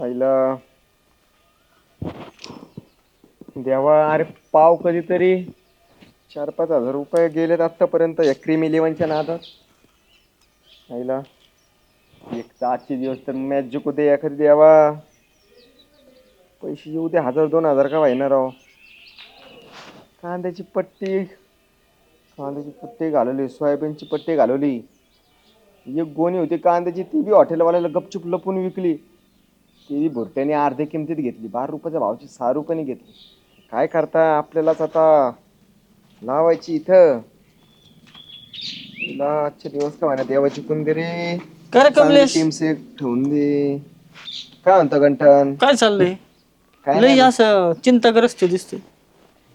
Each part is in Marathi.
पहिला देवा अरे पाव कधीतरी चार पाच हजार रुपये गेलेत आत्तापर्यंत या क्रीम इलेव्हनच्या नादात. पहिला एक तर आजचे दिवस तर मॅच जिंकू दे एखादी द्यावा पैसे येऊ दे हजार दोन हजार का व्हायना राव. कांद्याची पट्टी कांद्याची पट्टी घालवली सोयाबीनची पट्टी घालवली. एक गोणी होती कांद्याची ती बी हॉटेलवाल्याला गपचूप लपून विकली. बी भुरट्याने अर्ध्या किमतीत घेतली. बारा रुपयाच्या भावाची सहा रुपयाने घेतली. काय करता आपल्यालाच आता लावायची इथं. तिला आजचे दिवस का म्हणा देवाची कोण दे रे काय रे कमलेश. टीम से ठेवून दे. काय म्हणतो गंठन? काय चाललंय? काय नाही. असं चिंताग्रस्त दिसते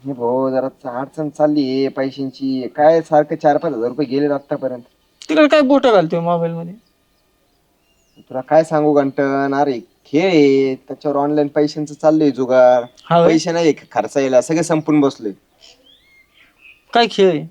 हे भाऊ जरा अडचण चालली आहे पैशांची. काय सारखं चार पाच हजार रुपये गेले आतापर्यंत तिकडे काय बोट घालतोय मोबाईल मध्ये? तुला काय सांगू गंटन अरे खेळ आहे त्याच्यावर ऑनलाईन पैशांचं चाललंय जुगार. हा होय? पैसे नाही खर्च यायला? सगळे संपून बसलोय. काय खेळ आहे?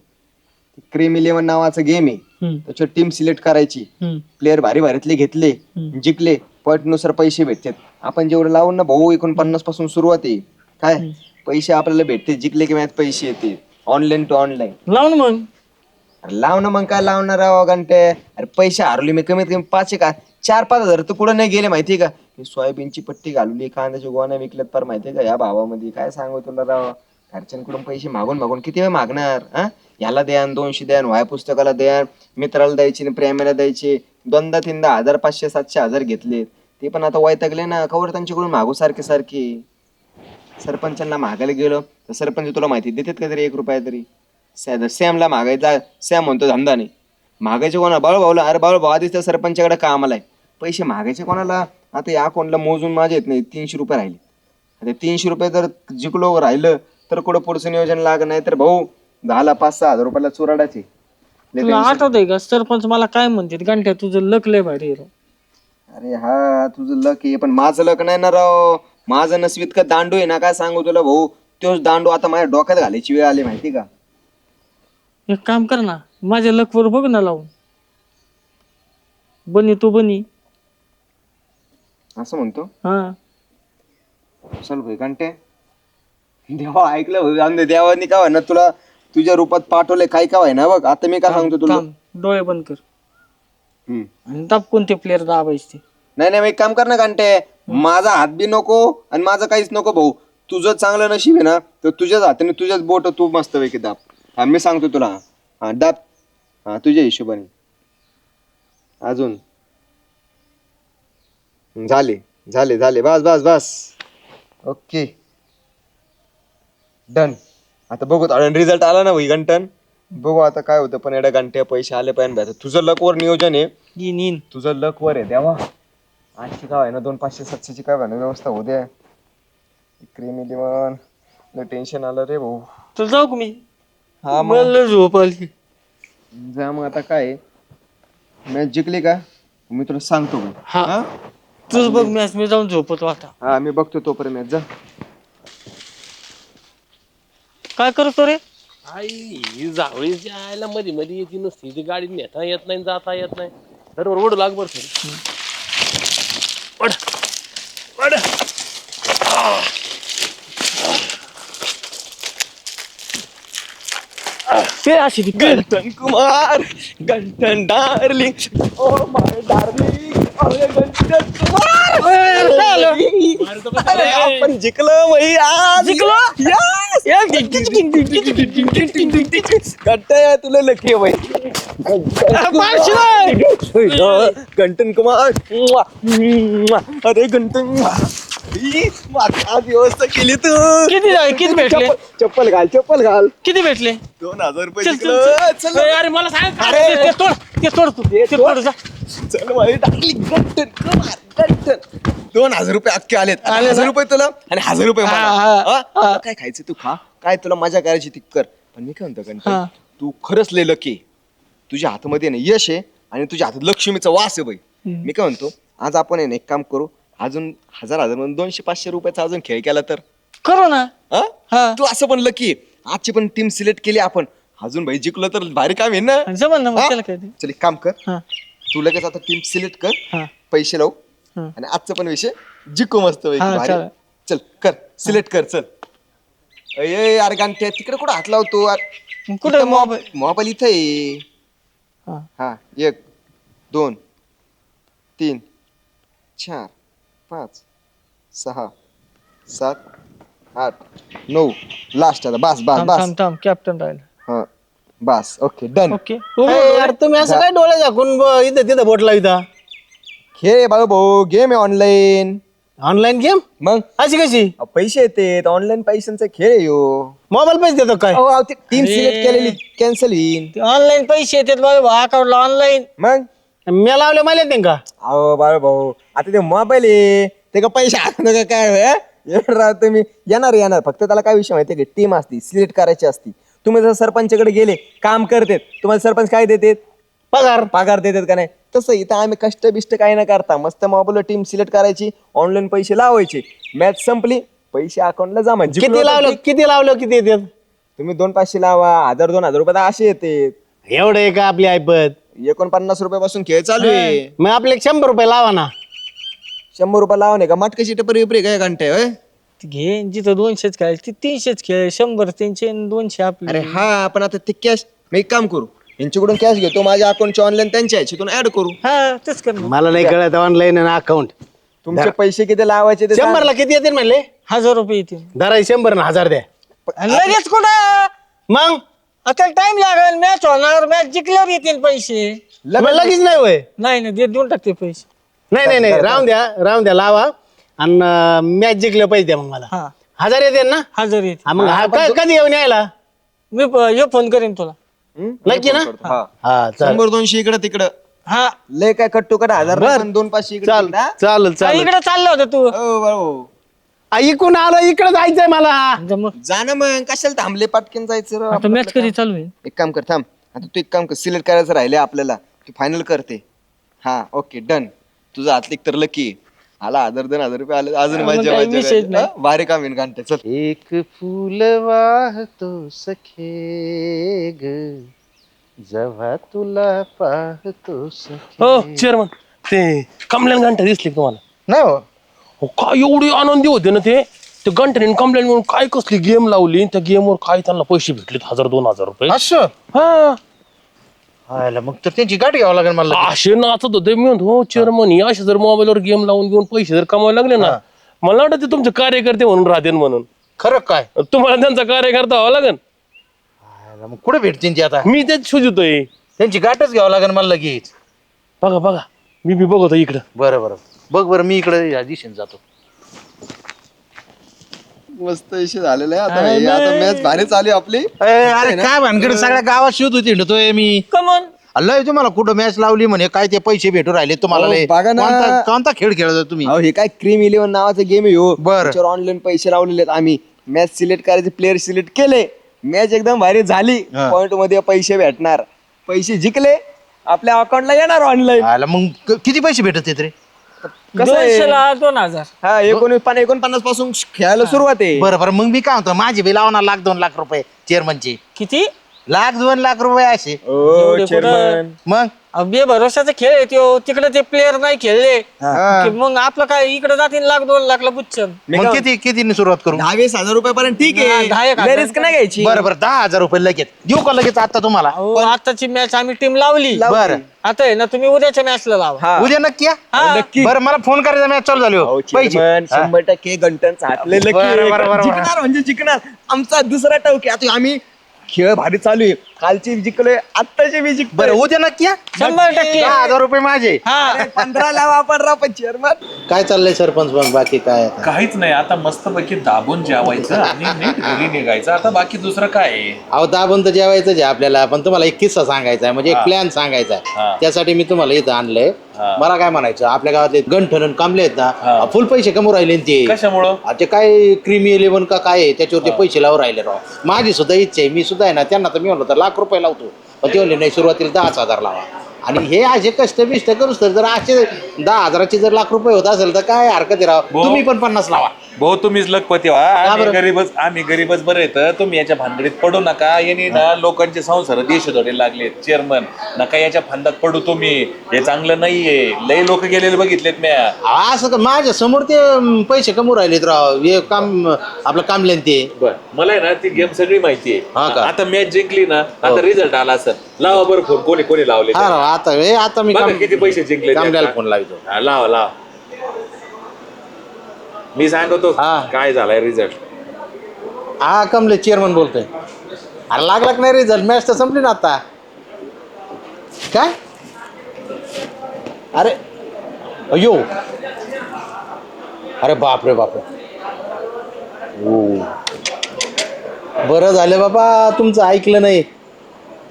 क्रीम इलेव्हन नावाचं गेम आहे. हम्म, त्याच्यावर टीम सिलेक्ट करायची. हम्म, प्लेअर भारी भारीतले घेतले. हम्म. जिंकले. पटनुसार पैसे भेटतात. आपण जेवढं लावून ना भाऊ एकोणपन्नासपासून सुरुवात आहे. काय. पैसे आपल्याला भेटते जिंकले की मॅच पैसे येते. ऑनलाईन टू ऑनलाईन लाव ना मग. अरे लावणं मग. काय लावणार घंटे? अरे पैसे हरवले मी कमीत कमी पाचशे का? चार पाच हजार तर कुठं नाही गेले माहितीये का? मी सोयाबीनची पट्टी घालवली कांद्याच्या गोण्या विकल्यात पर माहितीये का? या भावामध्ये काय सांगू तुला राव? घरच्यांकडून पैसे मागून मागून किती वेळ मागणार हा? याला द्यान दोनशे द्यान न वाया पुस्तकाला द्यान मित्राला द्यायचे आणि प्रेमाला द्यायचे. दोनदा तीनदा हजार पाचशे सातशे हजार घेतले. ते पण आता वैतागले ना. कवर त्यांच्याकडून मागू सारखे सारखे. सरपंचांना मागायला गेलो तर सरपंच तुला माहिती देतात का तरी एक रुपया तरी? सॅ- सॅमला मागायचा सॅम म्हणतो धंदा नाही मागायचे कोणाला? बाळू भाऊला अरे बाळू भाऊ आधीच त्या सरपंचाकडे कामाला आहे. पैसे मागायचे कोणाला? आता या कोणाला मोजून माझे येत नाही तीनशे रुपये राहिले. आता तीनशे रुपये जर जिंकलो राहिलं तर कुठं पुढचं नियोजन लाग नाही? तर भाऊ दहाला पाच सहा हजार रुपयाला चुराडाचे. लय तुला tension. आठवत आहे का? सरपंच मला काय म्हणते गांठ्या तुझं लक लय भारी आहे राव. अरे हा तुझं लक आहे पण माझं लक नाही ना राव. माझं नसवी इतकं दांडू आहे ना काय सांगू तुला भाऊ? तोच दांडू आता माझ्या डोक्यात घालायची वेळ आली माहिती का? एक काम कर ना माझ्या लकवर बघ ना लावून. बनी तू बनी. असं म्हणतो? हा. चल भाई घंटे. देवा ऐकलं भाई जाऊन दे देवानी काय ना तुला? तुझ्या रूपात पाठवले काय काय ना बघ. आता मी काय सांगतो तुला? थांब, डोळे बंद कर. हम्म. आणि दाब कोणते प्लेअर दाबायचे. ते नाही नाही मग एक काम कर ना घंटे. माझा हात बी नको आणि माझं काहीच नको भाऊ. तुझं चांगलं नशीब आहे ना तर तुझ्याच हाताने तुझ्याच बोट तू मस्त पैकी दाब. हा मी सांगतो तुला. हा दाब. हा तुझ्या हिशोबाने. अजून. झाले झाले झाले. बस बस बस. ओके. डन. आता बघू रिझल्ट आला ना भाई घंटन? बघू आता काय होतं पण एवढ्या घंट्या पैसे आले पाहिजे आता तुझं लकवर नियोजन आहे. येईन येईन तुझं लक वर आहे देवा. आजची काय आहे ना दोन पाचशे सातशेची काय ना व्यवस्था होऊ द्या. क्रीम इलेवन टेन्शन आलं रे भाऊ. तर जाऊ का मी? हा मग. मला झोप आली. जा मग आता काय मॅच जिंकली का? मी तुला सांगतो. हा. हा? तूच बघ मॅच मी जाऊन झोपतो आता. हा मी बघतो तोपर्यंत. मॅच जा. काय करतो रे? आई ही जावळी जायला मध्ये मध्ये येते नसती ती गाडी नेता येत नाही जाता येत नाही. बरोबर ओढू लाग बरं थोडी. ओढ. ओढ. ते अशी ती गंटन कुमार गंटन डार्लिंग. Oh my darling. अरे आपण जिंकलो भाई आज जिंकलो? गंटन तुला लकी भाई गंटन कुमार अरे गंटन आज व्यवस्था केली तू किती? किती भेटले चप्पल- घाल चप्पल घाल किती भेटले दोन हजार रुपये चल, अरे मला सांग अरे. अरे ते ते जा चल भाई टाकली कुमार गंटन दोन हजार रुपये अख्खे आलेत आले हजार? रुपये तुला आणि हजार रुपये मला. हा, हा, हा? हा. तुला काय खायचं तू खा काय तुला मजा करायची ती कर पण मी काय म्हणतो हा. तू खरंच लय लकी तुझ्या हातामध्ये ना यश आहे आणि तुझ्या हातात लक्ष्मीचा वास आहे बाई. मी काय म्हणतो आज आपण आहे ना एक काम करू अजून हजार हजार म्हणून दोनशे पाचशे रुपयाचा अजून खेळ केला तर करू ना हा? हा तू असं पण लकी आजची पण टीम सिलेक्ट केली आपण अजून भाई जिंकलो तर भारी काम आहे ना? जमल ना मग हा? त्याला काय ते. चल एक काम कर. हा. तू लगेच आता टीम सिलेक्ट कर. हा. पैसे लावू. हा. आणि आजचा पण विषय जिको मस्त पैकी, हा, भारी. चालेल. चल कर. सिलेक्ट कर चल. अये अरे गांठ्या तिकडे कुठं हात लावतो? मग कुठं इथं मोबाईल? मोबाईल? इथं आहे. हा. हा एक दोन तीन चार पाच सहा सात आठ नऊ. लास्ट आता. बस बस थांब बस. थांब थांब. कॅप्टन राहिलं. हा. बस ओके डन ओके यार तुम्ही असं काय डोळे झाकून ब- इथं तिथं बोट लाविता? खेळ बाळू भाऊ गेम आहे ऑनलाईन ऑनलाईन गेम मग? अशी कशी? पैसे येते ऑनलाईन पैशांचा खेळ आहे यो. मोबाईल पैसे देतो काय? अहो, टीम सिलेक्ट केलेली कॅन्सल होईल ऑनलाईन पैसे येतात बाबा अकाउंटला ऑनलाईन मग? मी लावले मला येते का? अहो बाळू भाऊ आता ते मोबाईल आहे. ते का पैसे आणू का काय होय, हं? येणार राव तुम्ही येणार येणार. फक्त त्याला काय विषय माहिती की? टीम असती सिलेक्ट करायची असती. तुम्ही जर सरपंचकडे गेले काम करतेत तुम्हाला सरपंच काय देतात? पगार. पगार देतात का नाही? तसं इथं आम्ही कष्ट बिष्ट काही न करता मस्त मोबाईलवर टीम सिलेक्ट करायची ऑनलाईन पैसे लावायचे. मॅच संपली पैसे अकाउंटला जमा. जिंकलो किती लावलं. किती लावलं? किती येतात तुम्ही दोन पाचशे लावा हजार दोन हजार रुपये तर असे येते एवढं आहे का आपली ऐपत? एकोणपन्नास रुपयापासून खेळ चालू आहे. मग आपले एक शंभर रुपये लावा ना. शंभर रुपये लावा नाही का? मटकाची टपरी उपरी काय घंटे होय? घे जिथं दोनशेच खेळ ती तीनशेच खेळ शंभर तीनशे आणि दोनशे आपले. अरे हा आपण आता ते कॅश मी एक काम करू. यांच्याकडून कॅश घेतो माझ्या अकाउंटचे ऑनलाईन त्यांच्या ह्याच्यातून ऍड करू. हा तेच कर मग. मला नाही कळत ऑनलाईन अकाउंट तुमचे पैसे किती लावायचे ते सांगा. शंभरला किती येतील म्हणले? हजार रुपये येतील. धरा शंभर ना हजार द्या. आणि लगेच कुठं? मग? आता टाइम लागेल मॅच होणार मॅच जिंकल्यावर येतील पैसे. लगेच नाही होय? नाही ना दे देऊन टाकते पैसे. नाही नाही नाही राहून द्या राहून द्या लावा. आणि मॅच जिंकले पैसे द्या मग मला. हा. हजार येते ना? हजार येतील हा, मग हा, क- कधी येऊन यायला? मी प- हे फोन करीन तुला. हं? नक्की ना? हा. हा चाल शंभर दोनशे इकडं तिकडं. हा. लय काय कट्टू कट हजार नाही, पण दोन पाचशे इकडे चाल तिकडं, हा? चालेल. चालेल इकडे चाललं होतं तू. हो, बाळू. आ, इकडून आलो इकडे जायचंय मला. आता मग. जा ना मग. कशाला थांबले पाटकेन जायचं? आता मॅच कधी चालू आहे? एक काम कर थांब. आता तू एक काम कर सिलेक्ट करायचं राहिले आपल्याला. तू फायनल करते. हा ओके डन तुझं हातलिक तर लकी आला हजार दोन हजार रुपये आले अजून मग मजा काही मजा विषयच मजा. नाही. हा, भारी काम येईन घंटे चल. एक फूल वाहतो सखे ग जेव्हा तुला पाहतो सखे. हो चेअरमन ते कमल्यान घंटा दिसले का तुम्हाला? नाही हो. हो काय एवढी आनंदी होते ना ते? ते घंट्याने कमल्यान म्हणून काय कसली गेम लावली? त्या गेमवर काय त्यांना पैसे भेटले हजार दोन हजार रुपये. असं हा. हायला मग तर त्यांची गाठ घ्यावं लागेल मला असे नाचत होते मी म्हणतो हो चेअरमन असे जर मोबाईलवर गेम लावून घेऊन पैसे जर कमावायला लागले ना मला वाटतं ते तुमचे कार्यकर्ते म्हणून राहते म्हणून. खरं काय? तुम्हाला त्यांचा कार्यकर्ता व्हावं लागेल. मग कुठे भेटतील ती आता? मी तेच शोधतोय. त्यांची गाठच घ्यावं लागेल मला लगेच. बघा बघा. मी बी बघतो इकडं. बरं बरं. बघ बरं मी इकडे या दिशेने जातो. मस्त विषय झालेला आहे आता. हे आता मॅच भारी चालू आहे आपली. अरे काय भानगड सगळ्या गावात शोध होती हिंडतोय मी. कमन अल्ला तुम्हाला कुठं मॅच लावली म्हणे काय ते पैसे भेटू राहिले तुम्हाला अहो, लय. बघा ना. कोणता कोणता खेळ खेळत तुम्ही? अहो हे काय क्रीम इलेव्हन नावाचा गेम आहे हो. बरं. त्याच्यावर ऑनलाईन पैसे लावलेले आहेत आम्ही. मॅच सिलेक्ट करायचे प्लेअर सिलेक्ट केले. मॅच एकदम भारी झाली. हा. पॉइंटमध्ये पैसे भेटणार. पैसे जिंकले. आपल्या अकाउंटला येणार ऑनलाईन मग क- किती पैसे भेटत आहेत रे? कसं आहे? दोनशेला दोन हजार. हा एकोणीस पण एकोणपन्नासपासून खेळायला सुरुवात आहे. बरं बरं मग मी काय म्हणतो माझे बी लावणार लाख दोन लाख रुपये चेअरमनचे किती? लाख दोन लाख रुपये असे. ओ, एवढे chairman. मग? बेभरोशाचा खेळ आहे त्यो तिकडे ते प्लेअर नाही खेळले. हा. की मग आपलं काय इकडे जातील लाख दोन लाखला बुच्चन मी मग किती किती सुरुवात करू? दहा वीस हजार रुपयापर्यंत ठीक हा, दहा एक आहे हजार. रिस्क नाही घ्यायची. बरं बरं दहा हजार रुपये लगेच. देऊ का लगेच आता तुम्हाला? अहो आताची मॅच आम्ही टीम लावली. बरं. आता आहे ना तुम्ही उद्याच्या मॅचला लावा. हा. उद्या नक्की या? हा. नक्की. बरं मला फोन करायचा मॅच चालू झाली हो. पैसे. शंभर टक्के गंटन हातले लकी बरं, बरं, बरं, बरं. जिंकणार म्हणजे जिंकणार. आमचा दुसरा टवके. आता आम्ही खेळ भारी चालू आहे. कालची जिंकलोय आत्ताचे मी जिंकतोय बरं उद्या नक्की या? शंभर टक्के. दहा हजार रुपये माझे. हा. पंधरा लावा आपण राव पण चेअरमन काय चाललंय सरपंच मग? बाकी काय आता? काहीच नाही आता मस्तपैकी दाबून जेवायचं आणि नीट घरी निघायचं. आता बाकी दुसरं काय आहे? अहो दाबून तर जेवायचं आहे आपल्याला. पण तुम्हाला एक किस्सा सांगायचा आहे. म्हणजे एक प्लॅन सांगायचा आहे. हा. त्यासाठी मी तुम्हाला इथं आणलंय. हा. मला काय म्हणायचं? आपल्या गावातले गंठन कामले आहेत हा. ना फुल पैसे कमवू राहिले ना ते. कशामुळं? आ, ते काय क्रीमी इलेव्हन का काय आहे, त्याच्यावर ते पैसे लावून राहिले राव. माझी सुद्धा इच्छा आहे. मी सुद्धा आहे ना त्यांना तर मी म्हणलो तर लाख रुपये लावतो. पण ते म्हणले नाही सुरुवातीला दहाच हजार लावा. आणि हे असे कष्ट बिष्ट करूच तर जर असे दहा हजाराचे जर लाख रुपये होत असेल तर काय हरकत आहे राव? भाऊ. तुम्ही पण पन्नास लावा. भाऊ तुम्हीच लखपती व्हा आम्ही गरीबच आम्ही गरीबच बरे येत तुम्ही याच्या भानगडीत पडू नका. यांनी ना लोकांचे संसार देश धोडे लागले चेअरमन नका याच्या फांदात पडू तुम्ही. हे चांगलं नाहीये. लय लोक गेलेले बघितलेत म्या. असं का? माझ्यासमोर ते अं, पैसे कमवून राहिलेत राव. हे काम आपलं कामल्यान ते. बर. मला आहे ना ती गेम सगळी माहिती हा आहे का? आता मॅच जिंकली ना आता रिझल्ट आला असेल. लावा बरं फोन कोणी कोणी लावले हा राव आता हे आता मी बघा काम- किती पैसे जिंकले ते कामल्याला आता. फोन लावतो. हा, लावा लावा. मी सांगतो हा. काय झालाय रिझल्ट हा कमले चेअरमन बोलतोय. अरे लागला का नाही रिझल्ट मॅच तर संपली ना आता. काय? अरे अयो अरे बापरे बापरे. ओ. बरं झालं बाबा तुमचं ऐकलं नाही.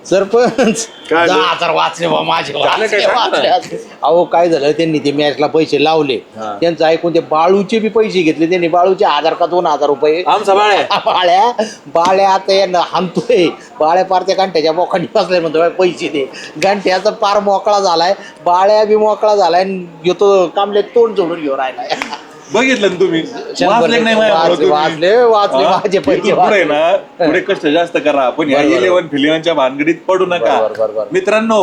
सरपंच. काय दहा? हजार वाचले बा माझे झालं वाचले, काय? सांग ना. वाचले, वाचले. अहो काय झालं? त्यांनी ते मॅचला पैसे लावले. हा. त्यांचं ऐकून ते बाळूचे बी पैसे घेतले. त्यांनी बाळूचे हजार का दोन हजार रुपये? आमचा बाळ आहे बाळ्या? बाळ्या आता यांना हाणतोय. बाळ्या पार त्या गांठ्याच्या बोखांनी बसलाय म्हणतो "बाई, पैसे दे. गांठ्याचा पार मोकळा झालाय. बाळ्या बी मोकळा झालाय आणि येतो कामले तोंड जोडून घेऊन राहिलाय. बघितलं ना तुम्ही वाचले की नाही वाचले तुम्ही? वाचले वाचले हा? माझे पैसे इथून पुढे वाचले. ना पुढे कष्ट जास्त करा पण या बरोबर. इलेव्हन फिलेव्हनच्या भानगडीत पडू नका बरोबर, बरोबर. मित्रांनो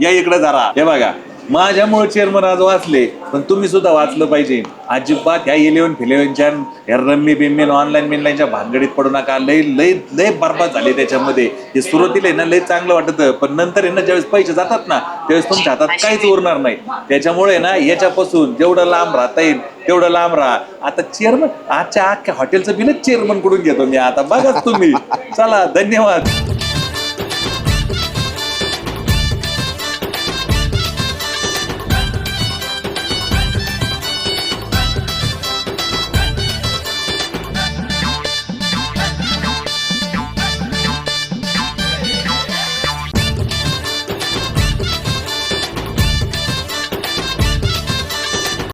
या इकडे जरा हे बघा माझ्यामुळे चेअरमन आज वाचले पण तुम्ही सुद्धा वाचलं पाहिजे. अजिबात ह्या इलेव्हन फिलेव्हनच्या ह्या रम्मी बिम्मी ऑनलाईन बिनलाईनच्या भानगडीत पडू नका. लय लय लय बरबाद झाले त्याच्यामध्ये. हे सुरुवातीला आहे ना लय चांगलं वाटत पण नंतर आहे ना ज्यावेळेस पैसे जातात ना त्यावेळेस तुमच्या हातात काहीच उरणार नाही. त्याच्यामुळे ना याच्यापासून जेवढं लांब राहता येईल तेवढं लांब राहा. आता चेअरमन आजच्या अख्ख्या हॉटेलचं बिलच चेअरमनकडून घेतो मी आता. बघाच तुम्ही. चला धन्यवाद.